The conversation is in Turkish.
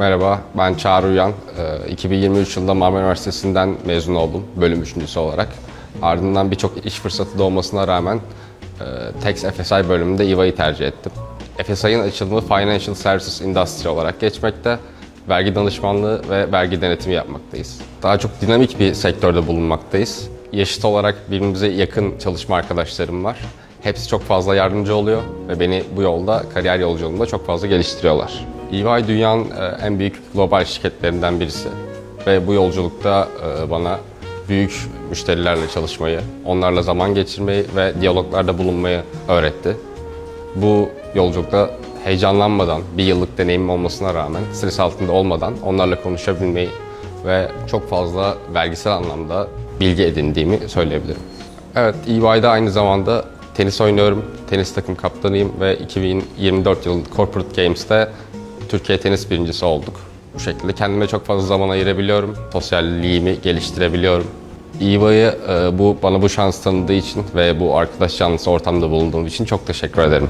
Merhaba, ben Çağrı Uyan. Ee, 2023 yılında Marmara Üniversitesi'nden mezun oldum, bölüm üçüncüsü olarak. Ardından birçok iş fırsatı doğmasına rağmen e, Tax FSI bölümünde İVA'yı tercih ettim. FSI'nin açılımı Financial Services Industry olarak geçmekte. Vergi danışmanlığı ve vergi denetimi yapmaktayız. Daha çok dinamik bir sektörde bulunmaktayız. Yaşıt olarak birbirimize yakın çalışma arkadaşlarım var. Hepsi çok fazla yardımcı oluyor ve beni bu yolda, kariyer yolculuğumda çok fazla geliştiriyorlar. EY dünyanın e, en büyük global şirketlerinden birisi ve bu yolculukta e, bana büyük müşterilerle çalışmayı, onlarla zaman geçirmeyi ve diyaloglarda bulunmayı öğretti. Bu yolculukta heyecanlanmadan, bir yıllık deneyimim olmasına rağmen stres altında olmadan onlarla konuşabilmeyi ve çok fazla vergisel anlamda bilgi edindiğimi söyleyebilirim. Evet, EY'de aynı zamanda tenis oynuyorum. Tenis takım kaptanıyım ve 2024 yılında Corporate Games'te Türkiye tenis birincisi olduk. Bu şekilde kendime çok fazla zaman ayırabiliyorum. Sosyalliğimi geliştirebiliyorum. EY'yi bu bana bu şans tanıdığı için ve bu arkadaş canlısı ortamda bulunduğum için çok teşekkür ederim.